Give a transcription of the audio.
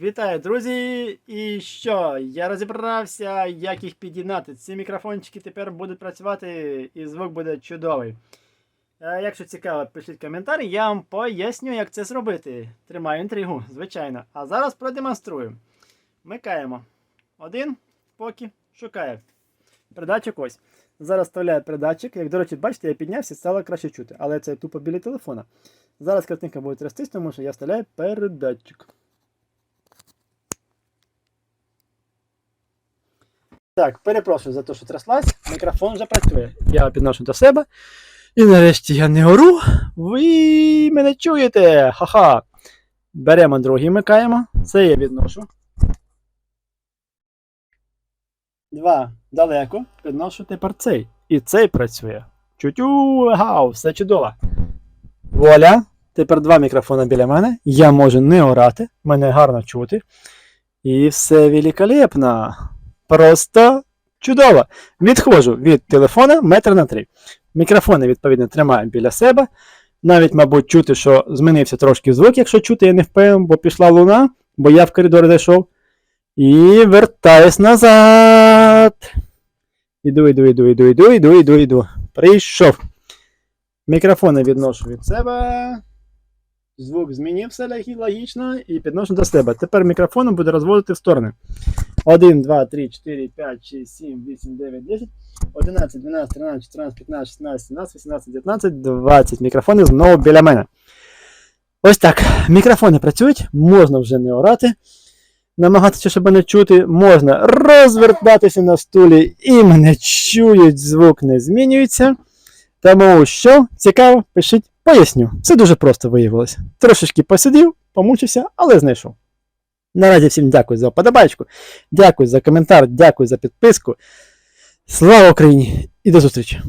Вітаю, друзі! І що? Я розібрався, як їх під'єднати. Ці мікрофончики тепер будуть працювати і звук буде чудовий. Е, Якщо цікаво, пишіть коментар, я вам поясню, як це зробити. Тримаю інтригу, звичайно. А зараз продемонструю. Вмикаємо. Один, поки шукає. Передатчик ось. Зараз вставляю передатчик. Як, до речі, бачите, я піднявся, стало краще чути. Але це тупо біля телефона. Зараз картинка буде трястись, тому що я вставляю передатчик. Так, перепрошую за те, що тряслась. Мікрофон вже працює. Я підношу до себе. І нарешті я не ору. Ви мене чуєте. Ха-ха. Беремо другий, вмикаємо. Це я відношу. Два. Далеко. Підношу тепер цей. І цей працює. Чутю, гау, все чудово. Вуаля. Тепер два мікрофони біля мене. Я можу не орати, мене гарно чути. І все великолепно. Просто чудово. Відходжу від телефона метр на три. Мікрофони, відповідно, тримаю біля себе. Навіть, мабуть, чути, що змінився трошки звук, якщо чути, я не впевнений, бо пішла луна, бо я в коридор зайшов. І вертаюсь назад. Іду, іду, іду, іду, іду, іду, іду, іду. Прийшов. Мікрофони відношу від себе. Звук змінився логічно і підношу до себе. Тепер мікрофон буду розводити в сторони. 1, 2, 3, 4, 5, 6, 7, 8, 9, 10, 11, 12, 13, 14, 15, 16, 17, 18, 19, 20. Мікрофони знову біля мене. Ось так. Мікрофони працюють, можна вже не орати. Намагатися, щоб не чути, можна розвертатися на стулі і мене чують, звук не змінюється. Тому що цікаво, пишіть, поясню. Все дуже просто виявилося. Трошечки посидів, помучився, але знайшов. Наразі всім дякую за вподобайку, дякую за коментар, дякую за підписку. Слава Україні і до зустрічі!